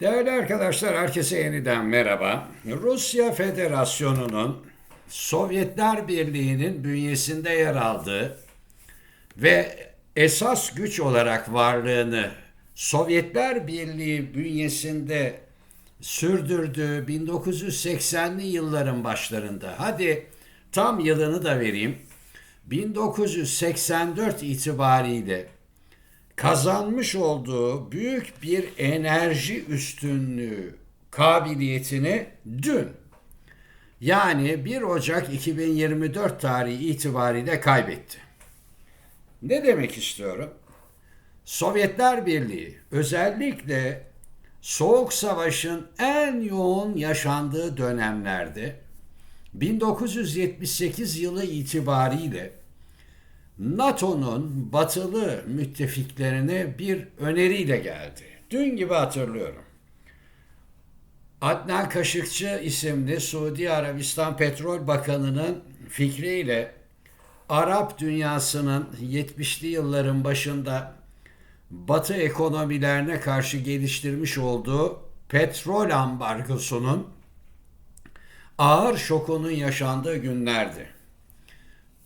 Değerli arkadaşlar, herkese yeniden merhaba. Rusya Federasyonu'nun Sovyetler Birliği'nin bünyesinde yer aldığı ve esas güç olarak varlığını Sovyetler Birliği bünyesinde sürdürdüğü 1980'li yılların başlarında, hadi tam yılını da vereyim, 1984 itibariyle kazanmış olduğu büyük bir enerji üstünlüğü kabiliyetini dün yani 1 Ocak 2024 tarihi itibariyle kaybetti. Ne demek istiyorum? Sovyetler Birliği özellikle Soğuk Savaş'ın en yoğun yaşandığı dönemlerde 1978 yılı itibariyle NATO'nun batılı müttefiklerine bir öneriyle geldi. Dün gibi hatırlıyorum. Adnan Kaşıkçı isimli Suudi Arabistan Petrol Bakanı'nın fikriyle Arap dünyasının 70'li yılların başında Batı ekonomilerine karşı geliştirmiş olduğu petrol ambargosunun ağır şokunun yaşandığı günlerdi.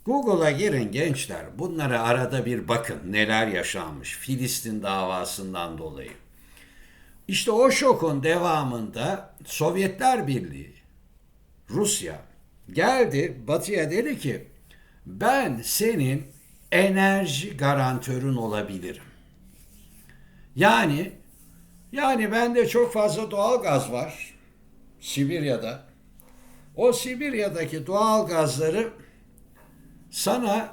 Google'a girin gençler. Bunlara arada bir bakın neler yaşanmış Filistin davasından dolayı. İşte o şokun devamında Sovyetler Birliği, Rusya geldi Batı'ya dedi ki ben senin enerji garantörün olabilirim. Yani yani bende çok fazla doğal gaz var Sibirya'da. O Sibirya'daki doğal gazları sana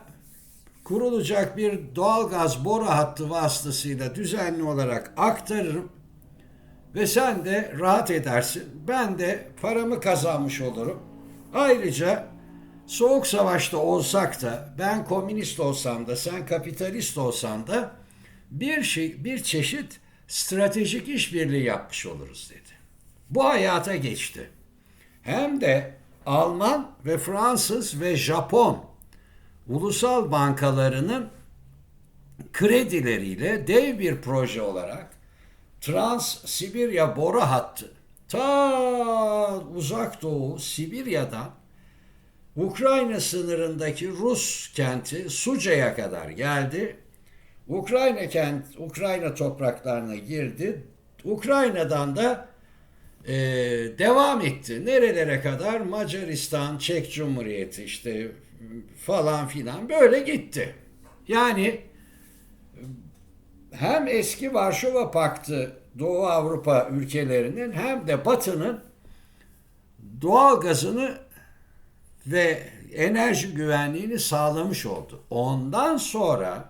kurulacak bir doğalgaz boru hattı vasıtasıyla düzenli olarak aktarırım ve sen de rahat edersin. Ben de paramı kazanmış olurum. Ayrıca soğuk savaşta olsak da ben komünist olsam da sen kapitalist olsan da bir şey bir çeşit stratejik işbirliği yapmış oluruz dedi. Bu hayata geçti. Hem de Alman ve Fransız ve Japon ulusal bankalarının kredileriyle dev bir proje olarak Trans-Sibirya boru hattı ta uzak doğu Sibirya'dan Ukrayna sınırındaki Rus kenti Suca'ya kadar geldi. Ukrayna kent Ukrayna topraklarına girdi. Ukrayna'dan da e, devam etti. Nerelere kadar? Macaristan, Çek Cumhuriyeti işte falan filan böyle gitti. Yani hem eski Varşova Paktı Doğu Avrupa ülkelerinin hem de Batı'nın doğal gazını ve enerji güvenliğini sağlamış oldu. Ondan sonra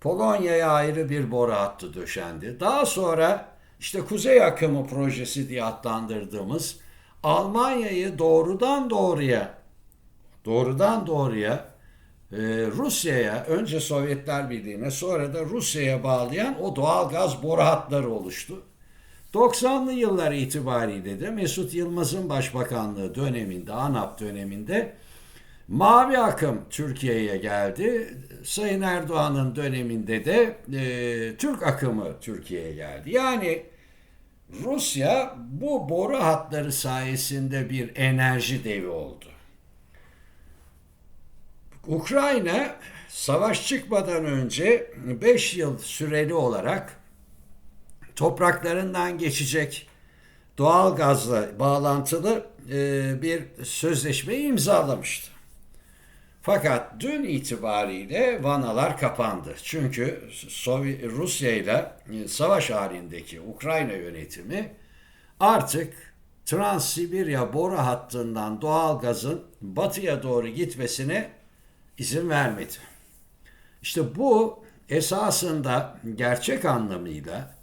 Polonya'ya ayrı bir boru hattı döşendi. Daha sonra işte Kuzey Akımı projesi diye adlandırdığımız Almanya'yı doğrudan doğruya doğrudan doğruya e, Rusya'ya önce Sovyetler Birliği'ne sonra da Rusya'ya bağlayan o doğal gaz boru hatları oluştu. 90'lı yıllar itibariyle de Mesut Yılmaz'ın başbakanlığı döneminde, ANAP döneminde Mavi akım Türkiye'ye geldi. Sayın Erdoğan'ın döneminde de e, Türk akımı Türkiye'ye geldi. Yani Rusya bu boru hatları sayesinde bir enerji devi oldu. Ukrayna savaş çıkmadan önce 5 yıl süreli olarak topraklarından geçecek doğal gazla bağlantılı e, bir sözleşme imzalamıştı. Fakat dün itibariyle vanalar kapandı. Çünkü Rusya ile e, savaş halindeki Ukrayna yönetimi artık Trans-Sibirya boru hattından doğal gazın batıya doğru gitmesine izin vermedi. İşte bu esasında gerçek anlamıyla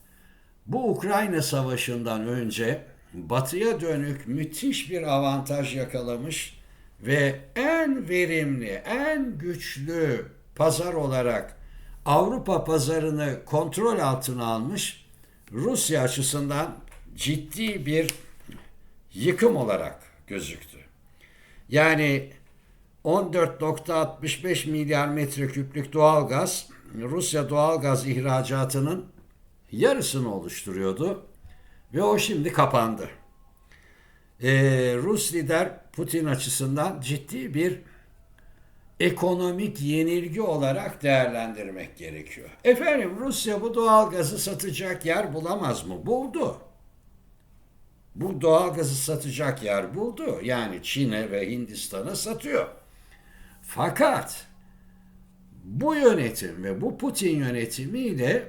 bu Ukrayna Savaşı'ndan önce batıya dönük müthiş bir avantaj yakalamış ve en verimli, en güçlü pazar olarak Avrupa pazarını kontrol altına almış Rusya açısından ciddi bir yıkım olarak gözüktü. Yani 14.65 milyar metreküplük doğal gaz Rusya doğal gaz ihracatının yarısını oluşturuyordu. Ve o şimdi kapandı. Ee, Rus lider Putin açısından ciddi bir ekonomik yenilgi olarak değerlendirmek gerekiyor. Efendim Rusya bu doğal gazı satacak yer bulamaz mı? Buldu. Bu doğal gazı satacak yer buldu. Yani Çin'e ve Hindistan'a satıyor. Fakat bu yönetim ve bu Putin yönetimiyle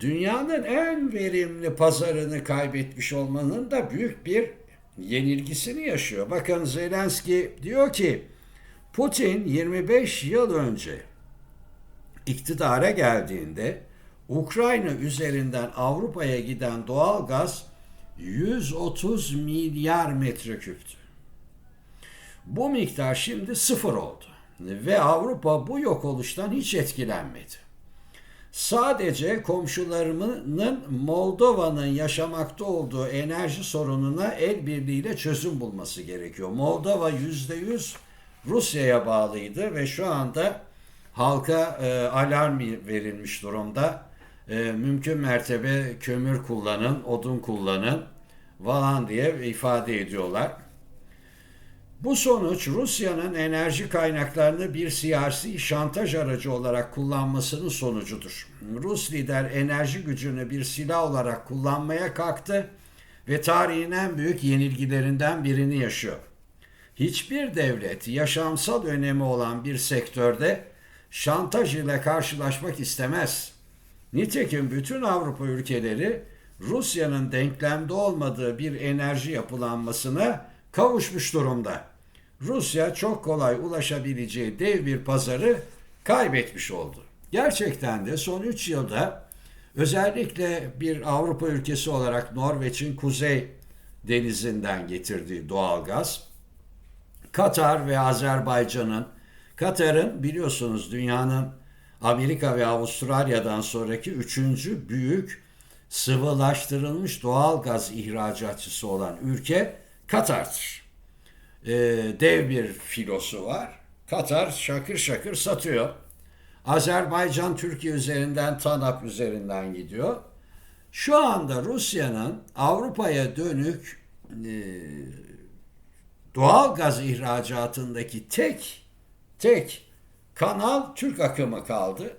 dünyanın en verimli pazarını kaybetmiş olmanın da büyük bir yenilgisini yaşıyor. Bakın Zelenski diyor ki Putin 25 yıl önce iktidara geldiğinde Ukrayna üzerinden Avrupa'ya giden doğal gaz 130 milyar metreküptü. Bu miktar şimdi sıfır oldu ve Avrupa bu yok oluştan hiç etkilenmedi. Sadece komşularının Moldova'nın yaşamakta olduğu enerji sorununa el birliğiyle çözüm bulması gerekiyor. Moldova %100 Rusya'ya bağlıydı ve şu anda halka e, alarm verilmiş durumda. E, mümkün mertebe kömür kullanın, odun kullanın falan diye ifade ediyorlar. Bu sonuç Rusya'nın enerji kaynaklarını bir siyasi şantaj aracı olarak kullanmasının sonucudur. Rus lider enerji gücünü bir silah olarak kullanmaya kalktı ve tarihin en büyük yenilgilerinden birini yaşıyor. Hiçbir devlet yaşamsal önemi olan bir sektörde şantaj ile karşılaşmak istemez. Nitekim bütün Avrupa ülkeleri Rusya'nın denklemde olmadığı bir enerji yapılanmasına kavuşmuş durumda. Rusya çok kolay ulaşabileceği dev bir pazarı kaybetmiş oldu. Gerçekten de son 3 yılda özellikle bir Avrupa ülkesi olarak Norveç'in kuzey denizinden getirdiği doğalgaz, Katar ve Azerbaycan'ın, Katar'ın biliyorsunuz dünyanın Amerika ve Avustralya'dan sonraki üçüncü büyük sıvılaştırılmış doğal gaz ihracatçısı olan ülke Katar'dır. Ee, dev bir filosu var. Katar şakır şakır satıyor. Azerbaycan Türkiye üzerinden TANAP üzerinden gidiyor. Şu anda Rusya'nın Avrupa'ya dönük e, doğal gaz ihracatındaki tek tek kanal Türk akımı kaldı.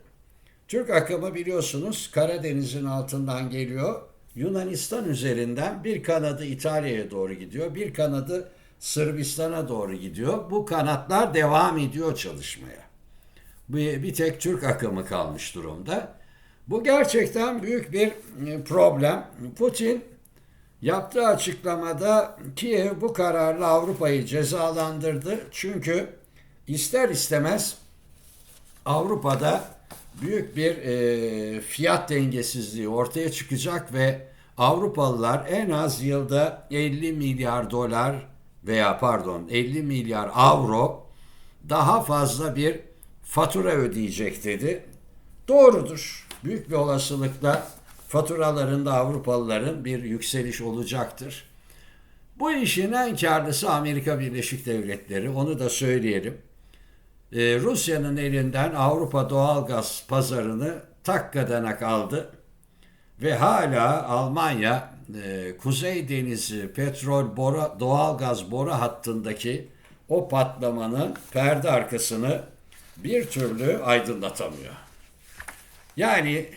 Türk akımı biliyorsunuz Karadeniz'in altından geliyor. Yunanistan üzerinden bir kanadı İtalya'ya doğru gidiyor. Bir kanadı Sırbistan'a doğru gidiyor. Bu kanatlar devam ediyor çalışmaya. Bir, bir tek Türk akımı kalmış durumda. Bu gerçekten büyük bir e, problem. Putin yaptığı açıklamada Kiev bu kararla Avrupa'yı cezalandırdı. Çünkü ister istemez Avrupa'da büyük bir e, fiyat dengesizliği ortaya çıkacak ve Avrupalılar en az yılda 50 milyar dolar veya pardon 50 milyar avro daha fazla bir fatura ödeyecek dedi. Doğrudur. Büyük bir olasılıkla faturalarında Avrupalıların bir yükseliş olacaktır. Bu işin en karlısı Amerika Birleşik Devletleri. Onu da söyleyelim. Ee, Rusya'nın elinden Avrupa doğalgaz pazarını takkadanak aldı ve hala Almanya e, Kuzey Denizi petrol bora, doğalgaz boru hattındaki o patlamanın perde arkasını bir türlü aydınlatamıyor. Yani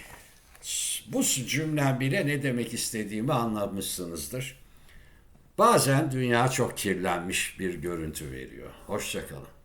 bu cümlem bile ne demek istediğimi anlamışsınızdır. Bazen dünya çok kirlenmiş bir görüntü veriyor. Hoşçakalın.